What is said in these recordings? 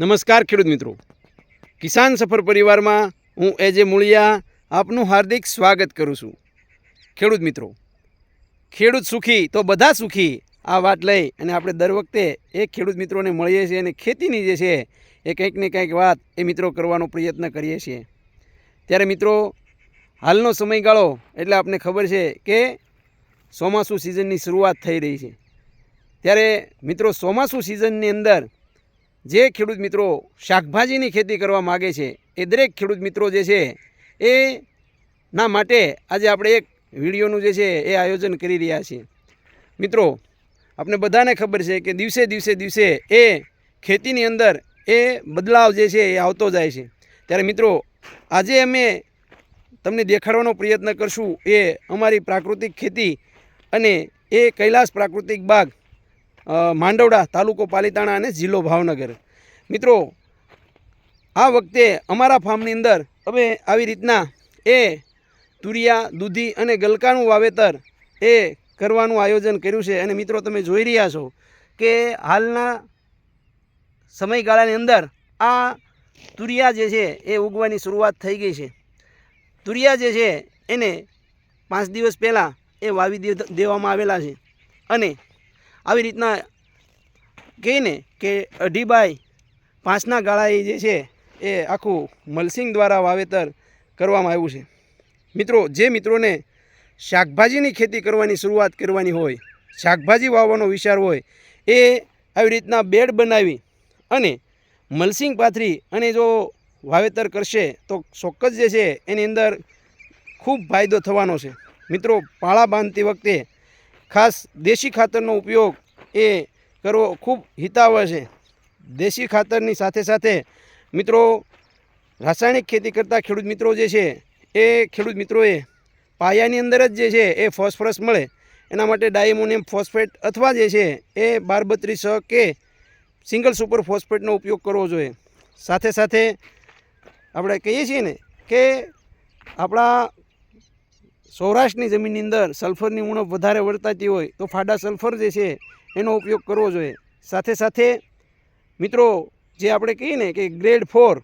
નમસ્કાર ખેડૂત મિત્રો. કિસાન સફર પરિવારમાં હું એજ એ મૂળિયા આપનું હાર્દિક સ્વાગત કરું છું. ખેડૂત મિત્રો, ખેડૂત સુખી તો બધા સુખી આ વાત લઈ અને આપણે દર વખતે એ ખેડૂત મિત્રોને મળીએ છીએ અને ખેતીની જે છે એ કંઈક ને કંઈક વાત એ મિત્રો કરવાનો પ્રયત્ન કરીએ છીએ. ત્યારે મિત્રો, હાલનો સમયગાળો એટલે આપને ખબર છે કે ચોમાસું સિઝનની શરૂઆત થઈ રહી છે. ત્યારે મિત્રો, ચોમાસું સિઝનની અંદર જે ખેડૂત મિત્રો શાકભાજીની ખેતી કરવા માગે છે, એ દરેક ખેડૂત મિત્રો જે છે, એ ના માટે આજે આપણે એક વિડીયોનું જે છે, એ આયોજન કરી રહ્યા છીએ. મિત્રો આપણે બધાને ખબર છે કે દિવસે દિવસે દિવસે એ ખેતીની અંદર એ બદલાવ જે છે, એ આવતો જાય છે. ત્યારે મિત્રો, આજે અમે તમને દેખાડવાનો પ્રયત્ન કરશું એ અમારી પ્રાકૃતિક ખેતી અને એ કૈલાસ પ્રાકૃતિક બાગ માંડવડા તાલુકો પાલીતાણા અને જિલ્લો ભાવનગર. મિત્રો, આ વખતે અમારા ફાર્મની અંદર અમે આવી રીતના એ તુરિયા, દૂધી અને ગલકાનું વાવેતર એ કરવાનું આયોજન કર્યું છે. અને મિત્રો, તમે જોઈ રહ્યા છો કે હાલના સમયગાળાની અંદર આ તુરિયા જે છે એ ઉગવાની શરૂઆત થઈ ગઈ છે. તુરિયા જે છે એને પાંચ દિવસ પહેલાં એ વાવી દેવામાં આવેલા છે. અને આવી રીતના કહીને કે અઢી બાય પાંચના ગાળાએ જે છે એ આખું મલસિંગ દ્વારા વાવેતર કરવામાં આવ્યું છે. મિત્રો, જે મિત્રોને શાકભાજીની ખેતી કરવાની શરૂઆત કરવાની હોય, શાકભાજી વાવવાનો વિચાર હોય, એ આવી રીતના બેડ બનાવી અને મલસિંગ પાથરી અને જો વાવેતર કરશે તો ચોક્કસ જે છે એની અંદર ખૂબ ફાયદો થવાનો છે. મિત્રો, પાળા બાંધતી વખતે ખાસ દેશી ખાતરનો ઉપયોગ એ કરવો ખૂબ હિતાવહ છે. દેશી ખાતરની સાથે સાથે મિત્રો, રાસાયણિક ખેતી કરતા ખેડૂત મિત્રો જે છે, એ ખેડૂત મિત્રોએ પાયાની અંદર જ જે છે, એ ફોસ્ફરસ મળે. એના માટે ડાયમોનિયમ ફોસ્ફેટ અથવા જે છે, એ બાર બત્રીસ કે સિંગલ સુપર ફોસ્ફેટનો ઉપયોગ કરવો જોઈએ. સાથે સાથે આપણે કહીએ છીએ ને કે આપણા સૌરાષ્ટ્રની જમીનની અંદર સલ્ફરની ઉણપ વધારે વર્તાતી હોય તો ફાડા સલ્ફર જે છે એનો ઉપયોગ કરવો જોઈએ. સાથે સાથે મિત્રો, જે આપણે કહીએ ને કે ગ્રેડ ફોર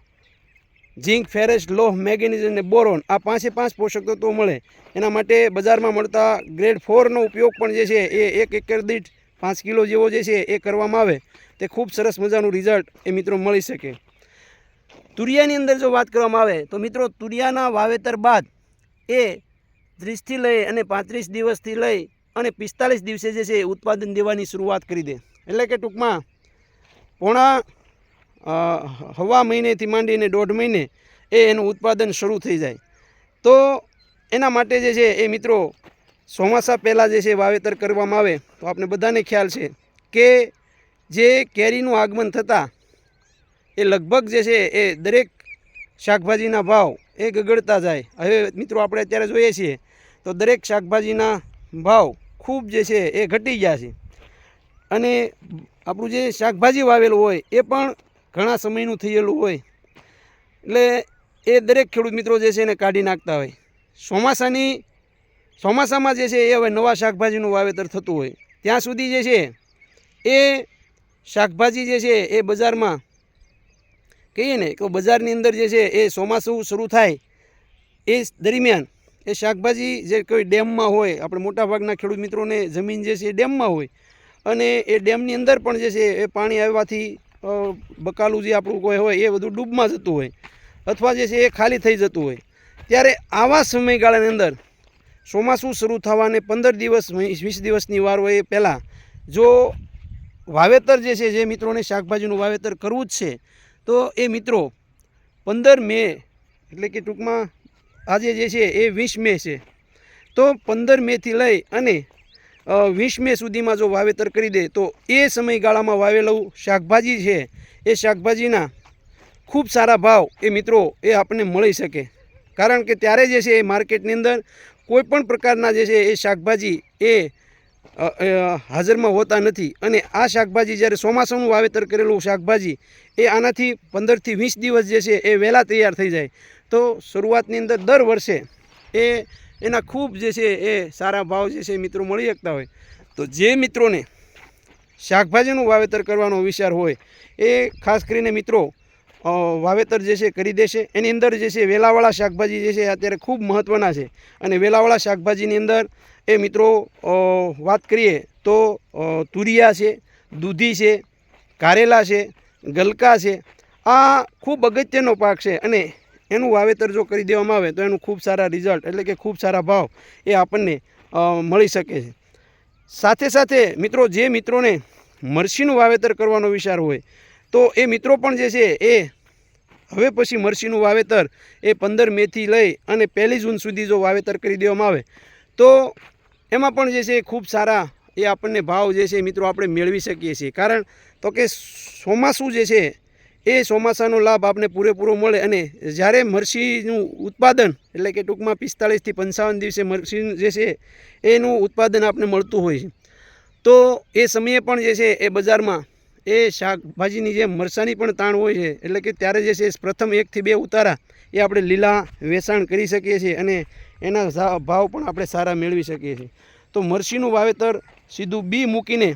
ઝીંક ફેરેસ લોહ, મેગ્નેઝિયમ અને બોરોન આ પાંચે પાંચ પોષક તત્વો મળે. એના માટે બજારમાં મળતા ગ્રેડ ફોરનો ઉપયોગ પણ જે છે એ એક એકર દીઠ પાંચ કિલો જેવો જે છે એ કરવામાં આવે. તે ખૂબ સરસ મજાનું રિઝલ્ટ એ મિત્રો મળી શકે. તુરિયાની અંદર જો વાત કરવામાં આવે તો મિત્રો, તુરિયાના વાવેતર બાદ એ ત્રીસથી લઈ અને પાંત્રીસ દિવસથી લઈ અને પિસ્તાલીસ દિવસે જે છે ઉત્પાદન દેવાની શરૂઆત કરી દે. એટલે કે ટૂંકમાં પોણા હવા મહિનેથી માંડીને દોઢ મહિને એ એનું ઉત્પાદન શરૂ થઈ જાય. તો એના માટે જે છે એ મિત્રો ચોમાસા પહેલાં જે છે વાવેતર કરવામાં આવે, તો આપણે બધાને ખ્યાલ છે કે જે કેરીનું આગમન થતાં એ લગભગ જે છે એ દરેક શાકભાજીના ભાવ એ ગગડતા જાય. હવે મિત્રો આપણે અત્યારે જોઈએ છીએ તો દરેક શાકભાજીના ભાવ ખૂબ જે છે એ ઘટી ગયા છે. અને આપણું જે શાકભાજી વાવેલું હોય એ પણ ઘણા સમયનું થયેલું હોય. એટલે એ દરેક ખેડૂત મિત્રો જે છે એને કાઢી નાખતા હોય. ચોમાસાની, ચોમાસામાં જે છે એ હવે નવા શાકભાજીનું વાવેતર થતું હોય. ત્યાં સુધી જે છે એ શાકભાજી જે છે એ બજારમાં કહીએ ને કે બજારની અંદર જે છે એ ચોમાસું શરૂ થાય એ દરમિયાન એ શાકભાજી જે કોઈ ડેમમાં હોય, આપણે મોટાભાગના ખેડૂત મિત્રોને જમીન જે છે એ ડેમમાં હોય. અને એ ડેમની અંદર પણ જે છે એ પાણી આવવાથી બકાલું જે આપણું કોઈ હોય એ બધું ડૂબમાં જતું હોય અથવા જે છે એ ખાલી થઈ જતું હોય. ત્યારે આવા સમયગાળાની અંદર ચોમાસું શરૂ થવાને પંદર દિવસ વીસ દિવસની વાર હોય એ પહેલાં જો વાવેતર જે છે જે મિત્રોને શાકભાજીનું વાવેતર કરવું જ છે, તો એ મિત્રો પંદર મે એટલે કે ટૂંકમાં આજે જે છે એ વીસ મે છે. તો પંદર મેથી લઈ અને વીસ મે સુધીમાં જો વાવેતર કરી દે, તો એ સમયગાળામાં વાવેલું શાકભાજી છે, એ શાકભાજીના ખૂબ સારા ભાવ એ મિત્રો એ આપણને મળી શકે. કારણ કે ત્યારે જે છે એ માર્કેટની અંદર કોઈપણ પ્રકારના જે છે એ શાકભાજી એ હાજરમાં હોતા નથી. અને આ શાકભાજી જ્યારે ચોમાસાનું વાવેતર કરેલું શાકભાજી, એ આનાથી પંદરથી વીસ દિવસ જે છે, એ વહેલા તૈયાર થઈ જાય. તો શરૂઆતની અંદર દર વર્ષે એ, એના ખૂબ જે છે, એ સારા ભાવ જે છે મિત્રો મળી શકતા હોય. તો જે મિત્રોને શાકભાજીનું વાવેતર કરવાનો વિચાર હોય, એ ખાસ કરીને મિત્રો વાવેતર જે છે કરી દેશે. એની અંદર જે છે વેલાવાળા શાકભાજી જે છે અત્યારે ખૂબ મહત્ત્વના છે. અને વેલાવાળા શાકભાજીની અંદર એ મિત્રો વાત કરીએ તો તુરિયા છે, દૂધી છે, કારેલા છે, ગલકા છે. આ ખૂબ અગત્યનો પાક છે અને એનું વાવેતર જો કરી દેવામાં આવે તો એનું ખૂબ સારા રિઝલ્ટ એટલે કે ખૂબ સારા ભાવ એ આપણને મળી શકે છે. સાથે સાથે મિત્રો, જે મિત્રોને મરસીનું વાવેતર કરવાનો વિચાર હોય તો એ મિત્રો પણ જે છે એ હવે પછી મરસીનું વાવેતર એ પંદર મેથી લઈ અને પહેલી જૂન સુધી જો વાવેતર કરી દેવામાં આવે, તો એમાં પણ જે છે એ ખૂબ સારા એ આપણને ભાવ જે છે મિત્રો આપણે મેળવી શકીએ છીએ. કારણ તો કે ચોમાસું જે છે એ ચોમાસાનો લાભ આપને પૂરેપૂરો મળે અને જ્યારે મરસીનું ઉત્પાદન એટલે કે ટૂંકમાં પિસ્તાળીસથી પંચાવન દિવસે મરસી જે છે એનું ઉત્પાદન આપને મળતું હોય છે. તો એ સમયે પણ જે છે એ બજારમાં એ શાકભાજીની જે મરસાની પણ તાણ હોય છે, એટલે કે ત્યારે જે છે પ્રથમ એકથી બે ઉતારા એ આપણે લીલા વેચાણ કરી શકીએ છીએ અને એના ભાવ પણ આપણે સારા મેળવી શકીએ છીએ. તો મરસીનું વાવેતર સીધું બી મૂકીને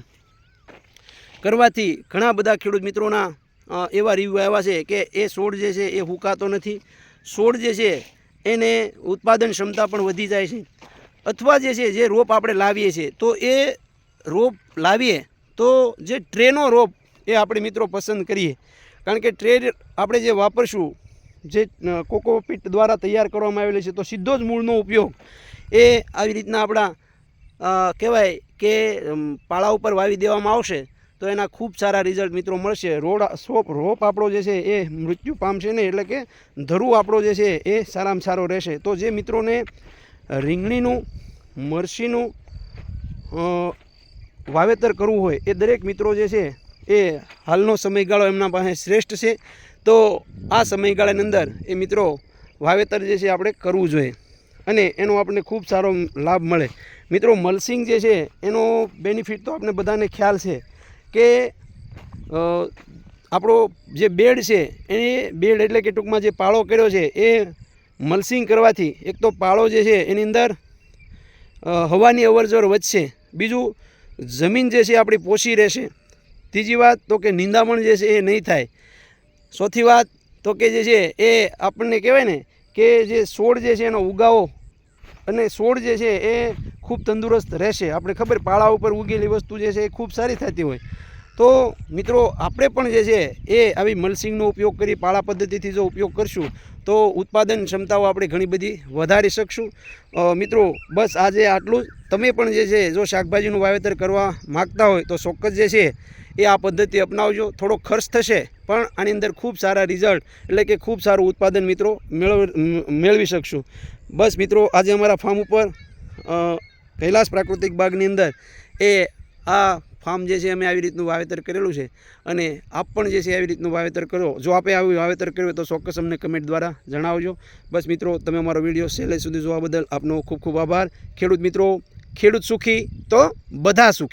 કરવાથી ઘણા બધા ખેડૂત મિત્રોના એવા રિવ્યુ આવ્યા છે કે એ છોડ જે છે એ હુકાતો નથી. છોડ જે છે એને ઉત્પાદન ક્ષમતા પણ વધી જાય છે. અથવા જે છે, જે રોપ આપણે લાવીએ છીએ, તો એ રોપ લાવીએ તો જે ટ્રેનો રોપ એ આપણે મિત્રો પસંદ કરીએ. કારણ કે ટ્રેડ આપણે જે વાપરશું, જે કોકોપીટ દ્વારા તૈયાર કરવામાં આવેલી છે, તો સીધો જ મૂળનો ઉપયોગ એ આવી રીતના આપણા કહેવાય કે પાળા ઉપર વાવી દેવામાં આવશે, તો એના ખૂબ સારા રિઝલ્ટ મિત્રો મળશે. રોડ, સોપ, રોપ આપણો જે છે એ મૃત્યુ પામશે નહીં એટલે કે ધરું આપણો જે છે એ સારામાં સારો રહેશે. તો જે મિત્રોને રીંગણીનું, મરસીનું વાવેતર કરવું હોય, એ દરેક મિત્રો જે છે એ હાલનો સમયગાળો એમના પાસે શ્રેષ્ઠ છે. તો આ સમયગાળાની અંદર એ મિત્રો વાવેતર જે છે આપણે કરવું જોઈએ. અને એનો આપણને ખૂબ સારો લાભ મળે. મિત્રો, મલ્સિંગ જે છે એનો બેનિફિટ તો આપણે બધાને ખ્યાલ છે કે આપણો જે બેડ છે એ બેડ એટલે કે ટૂંકમાં જે પાળો કર્યો છે એ મલ્સિંગ કરવાથી એક તો પાળો જે છે એની અંદર હવાની અવરજવર વધશે. બીજું, જમીન જે છે આપણી પોષી રહેશે. ત્રીજી વાત તો કે નિંદામણ જે છે એ નહીં થાય. ચોથી વાત તો કે જે છે એ આપણને કહેવાય ને કે જે છોડ જે છે એનો ઉગાવો અને છોડ જે છે એ ખૂબ તંદુરસ્ત રહેશે. આપણે ખબર પાળા ઉપર ઉગેલી વસ્તુ જે છે એ ખૂબ સારી થતી હોય. તો મિત્રો, આપણે પણ જે છે એ આવી મલ્સિંગનો ઉપયોગ કરી, પાળા પદ્ધતિથી જો ઉપયોગ કરશું, તો ઉત્પાદન ક્ષમતાઓ આપણે ઘણી બધી વધારી શકશું. મિત્રો, બસ આજે આટલું જ. તમે પણ જે છે, જો શાકભાજીનું વાવેતર કરવા માગતા હોય તો ચોક્કસ જે છે એ આ પદ્ધતિ અપનાવજો. થોડો ખર્ચ થશે, પણ આની અંદર ખૂબ સારા રિઝલ્ટ એટલે કે ખૂબ સારું ઉત્પાદન મિત્રો મેળવ શકશું. બસ મિત્રો, આજે અમારા ફાર્મ ઉપર કૈલાસ પ્રાકૃતિક બાગની અંદર એ આ ફાર્મ જે છે અમે આવી રીતનું વાવેતર કરેલું છે. અને આપ પણ જે છે આવી રીતનું વાવેતર કરો. જો આપે આવી વાવેતર કર્યું તો ચોક્કસ અમને કમેન્ટ દ્વારા જણાવજો. બસ મિત્રો, તમે અમારો વીડિયો છેલ્લે સુધી જોવા બદલ આપનો ખૂબ ખૂબ આભાર. ખેડૂત મિત્રો, ખેડૂત સુખી તો બધા સુખી.